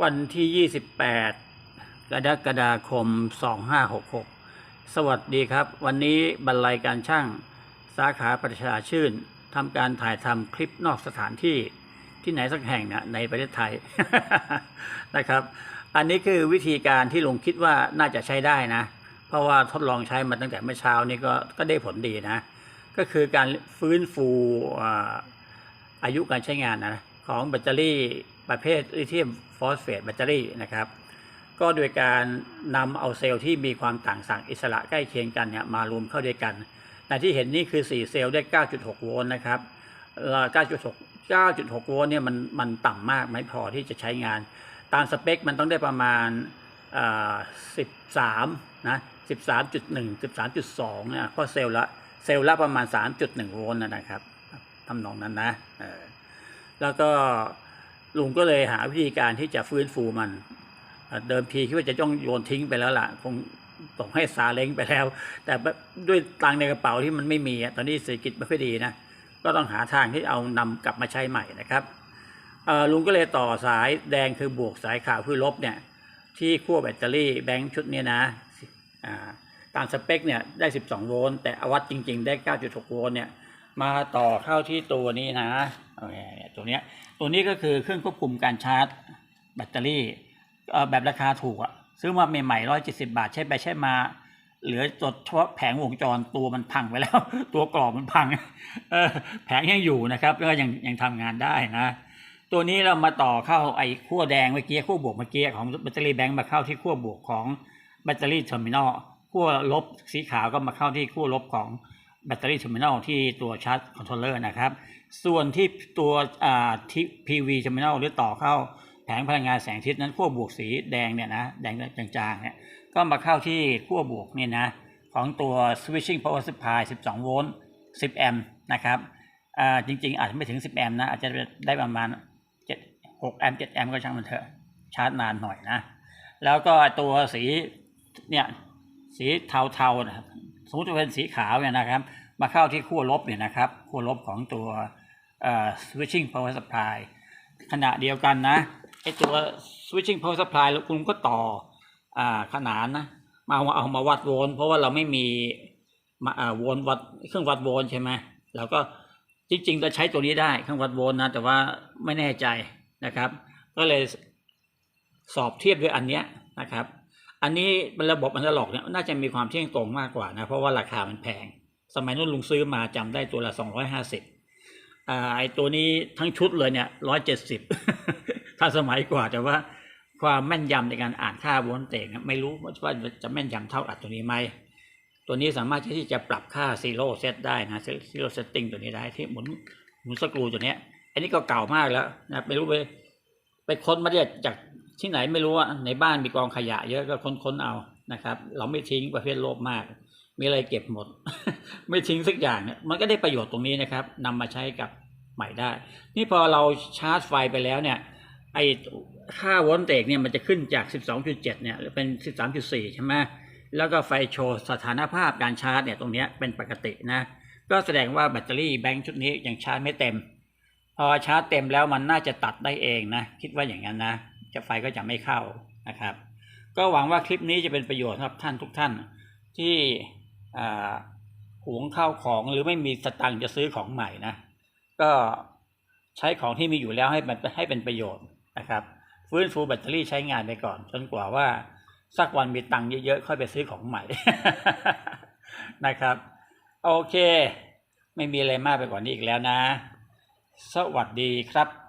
วันที่ 28 กรกฎาคม 2566 สวัสดีครับ วันนี้บรรลัยการช่าง สาขาประชาชื่นทำการถ่ายทำคลิปนอกสถานที่ที่ไหนสักแห่งนะในประเทศไทย นะครับ อันนี้คือวิธีการที่ลุงคิดว่าน่าจะใช้ได้นะ เพราะว่าทดลองใช้มาตั้งแต่เมื่อเช้านี้ก็ก็ได้ผลดีนะ ก็คือการฟื้นฟูอ่าอายุการใช้งานนะของแบตเตอรี่ ประเภทลิเธียมฟอสเฟตแบตเตอรี่นะครับ ก็โดยการนำเอาเซลล์ที่มีความต่างสั่งอิสระใกล้เคียงกันเนี่ยมารวมเข้าด้วยกันแต่ที่เห็นนี่คือ 4 เซลล์ได้ 9.6 โวลต์นะครับเอ่อ9.6 9.6 โวลต์เนี่ยมันมันต่ำมากไม่พอที่จะใช้งาน ตามสเปคมันต้องได้ประมาณอ่อ13 นะ 13.1 13.2 เนี่ยเพราะเซลล์ละเซลล์ละประมาณ 3.1 โวลต์นะนะครับทำนองนั้นนะเออแล้วก็ ลุงก็เลยหาวิธีการที่จะฟื้นฟูมัน เดิมทีคิดว่าจะต้องโยนทิ้งไปแล้วล่ะ คงส่งให้ซาเล้งไปแล้ว แต่ด้วยตังในกระเป๋าที่มันไม่มีตอนนี้เศรษฐกิจไม่ค่อยดีนะก็ต้องหาทางที่เอานำกลับมาใช้ใหม่นะครับลุงก็เลยต่อสายแดงคือบวกสายขาวคือลบเนี่ยที่ขั้วแบตเตอรี่แบงค์ชุดนี้นะอ่าตามสเปคเนี่ยได้ 12 โวลต์แต่อวัดจริง ๆ ได้ 9.6 โวลต์เนี่ยมาต่อเข้าที่ตัวนี้นะ ตัวเนี้ยตัวนี้ก็คือเครื่องควบคุมการชาร์จแบตเตอรี่แบบราคาถูกอะซื้อมาใหม่ๆร้อยเจ็ดสิบาทใช้ไปใช้มาเหลือจดเฉพาะแผงวงจรตัวมันพังไปแล้ว ตัวกรอบมันพังเอแผงยังอยู่นะครับแล้วก็ยังยังทำงานได้นะ ตัวนี้เรามาต่อเข้าไอ้ขั้วแดงเมื่อกี้ขั้วบวกเมื่อกี้ของแบตเตอรี่แบงค์มาเข้าที่ขั้วบวกของแบตเตอรี่เทอร์มินอลขั้วลบสีขาวก็มาเข้าที่ขั้วลบของ แบตเตอรี่เทอร์มินอลที่ตัวชาร์จคอนโทรลเลอร์นะครับ ส่วนที่ตัวอ่าที่ PV เทอร์มินอลหรือต่อเข้าแผงพลังงานแสงอาทิตย์นั้นขั้วบวกสีแดงเนี่ยนะแดงจางๆเนี่ยก็มาเข้าที่ขั้วบวกเนี่ยนะของตัว switching power supply 12 โวลต์ 10 แอมป์นะครับอ่าจริงๆ อาจจะไม่ถึง 10 แอมป์นะ อาจจะได้ประมาณ 7 6 แอมป์ 7 แอมป์ก็ช่างมันเถอะชาร์จนานหน่อยนะ แล้วก็ตัวสีเนี่ยสีเทาๆนะครับ สมมติจะเป็นสีขาวเนี่ยนะครับ มาเข้าที่ขั้วลบเนี่ยนะครับขั้วลบของตัว switching power supply ขณะเดียวกันนะไอตัว switching power supply แล้วคุณก็ต่ออขนานนะมาเอาเอามาวัดโวลต์เพราะว่าเราไม่มีมาอ่าโวลต์วัดเครื่องวัดโวลต์ใช่ไหมเราก็จริงๆจะใช้ตัวนี้ได้เครื่องวัดโวลต์นะแต่ว่าไม่แน่ใจนะครับ ก็เลยสอบเทียบด้วยอันเนี้ยนะครับ อันนี้เป็นระบบอันดัลอกเนี่ยน่าจะมีความเที่ยงตรงมากกว่านะ เพราะว่าราคามันแพง สมัยนู้นลุงซื้อมาจำได้ตัวละสองร้อยห้าสิบอ่าไอตัวนี้ทั้งชุดเลยเนี่ยร้อยเจ็ดสิบถ้าสมัยกว่าแต่ว่าความแม่นยำในการอ่านค่าโวลเตกเนี่ยไม่รู้ว่าจะแม่นยำเท่าอัดตัวนี้ไหมตัวนี้สามารถที่จะปรับค่าซีโร่เซตได้นะซีโร่เซตติ้งตัวนี้ได้ที่หมุนหมุนสกรูตัวเนี้ยอันนี้ก็เก่ามากแล้วนะไม่รู้ไปไปค้นมาเนี่ยจาก ที่ไหนไม่รู้ว่าในบ้านมีกองขยะเยอะก็ค้นค้นเอานะครับ เราไม่ทิ้งประเภทโลภมาก มีอะไรเก็บหมด ไม่ทิ้งสักอย่างเนี่ยมันก็ได้ประโยชน์ตรงนี้นะครับนำมาใช้กับใหม่ได้ นี่พอเราชาร์จไฟไปแล้วเนี่ย ไอค่าโวลต์เตกเนี่ยมันจะขึ้นจาก 12.7 เนี่ยเป็น 13.4 ใช่ไหมแล้วก็ไฟโชว์สถานภาพการชาร์จเนี่ยตรงนี้เป็นปกตินะ ก็แสดงว่าแบตเตอรี่แบงค์ชุดนี้ยังชาร์จไม่เต็ม พอชาร์จเต็มแล้วมันน่าจะตัดได้เองนะ คิดว่าอย่างนั้นนะ จะไฟก็จะไม่เข้านะครับ ก็หวังว่าคลิปนี้จะเป็นประโยชน์สำหรับท่านทุกท่านที่อ่าหวงข้าวของหรือไม่มีสตังค์จะซื้อของใหม่นะก็ใช้ของที่มีอยู่แล้วให้มันให้เป็นประโยชน์นะครับฟื้นฟูแบตเตอรี่ใช้งานไปก่อน จนกว่าว่าสักวันมีตังค์เยอะๆค่อยไปซื้อของใหม่นะครับ โอเค ไม่มีอะไรมากไปกว่านี้อีกแล้วนะ สวัสดีครับ